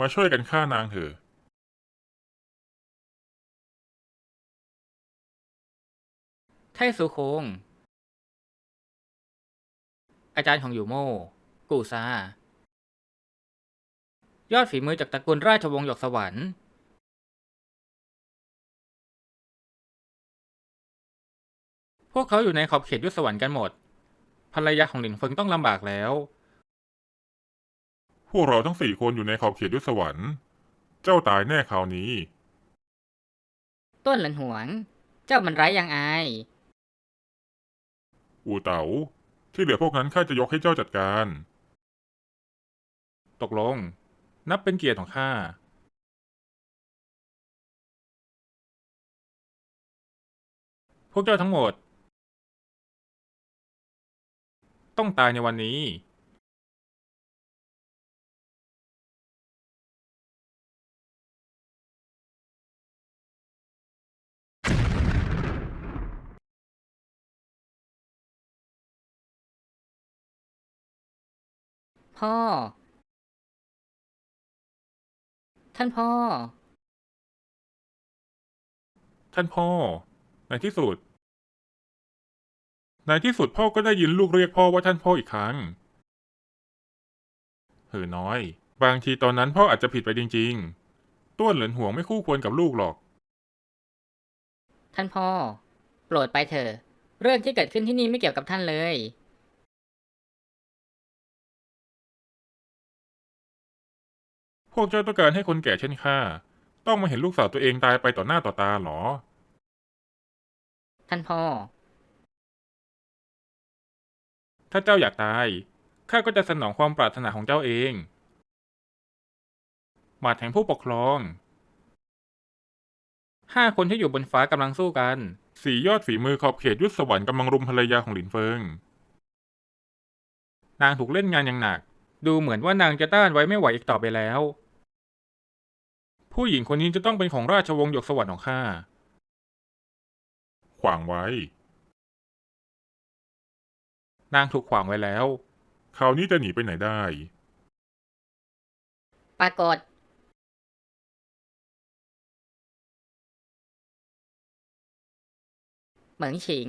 มาช่วยกันฆ่านางเถอะไทสุคง อาจารย์ของยูโม่กูซา ยอดฝีมือจากตระกูลราชวงศ์หยกสวรรค์พวกเขาอยู่ในขอบเขตยุทธสวรรค์กันหมด ภรรยาของหลินเฟิงต้องลำบากแล้ว พวกเราทั้งสี่คนอยู่ในขอบเขตยุทธสวรรค์ เจ้าตายแน่คราวนี้ ต้นหลันหวง เจ้ามันไร้ยังอาย อูเต๋า ที่เหลือพวกนั้นข้าจะยกให้เจ้าจัดการ ตกลง นับเป็นเกียรติของข้า พวกเจ้าทั้งหมด ต้องตายในวันนี้ พ่อ ท่านพ่อ ท่านพ่อ ในที่สุด ในที่สุดพ่อก็ได้ยินลูกเรียกพ่อว่าท่านพ่ออีกครั้งเห่อน้อย บางทีตอนนั้นพ่ออาจจะผิดไปจริง ๆ ต้วนเหลินห่วงไม่คู่ควรกับลูกหรอก ท่านพ่อ โปรดไปเถอะ เรื่องที่เกิดขึ้นที่นี่ไม่เกี่ยวกับท่านเลย พวกเจ้าต้องการให้คนแก่เช่นข้าต้องมาเห็นลูกสาวตัวเองตายไปต่อหน้าต่อตาหรอ ท่านพ่อ ถ้าเจ้าอยากตาย ข้าก็จะสนองความปรารถนาของเจ้าเอง บาดแห่งผู้ปกครอง ห้าคนที่อยู่บนฟ้ากำลังสู้กัน สี่ยอดฝีมือขอบเขตยุทธสวรรค์กำลังรุมภรรยาของหลินเฟิง นางถูกเล่นงานอย่างหนัก ดูเหมือนว่านางจะต้านไว้ไม่ไหวอีกต่อไปแล้ว ผู้หญิงคนนี้จะต้องเป็นของราชวงศ์หยกสวรรค์ของข้า ขวางไว้ นางถูกขวางไว้แล้ว คราวนี้จะหนีไปไหนได้ ปรากฏ เหมืองฉิง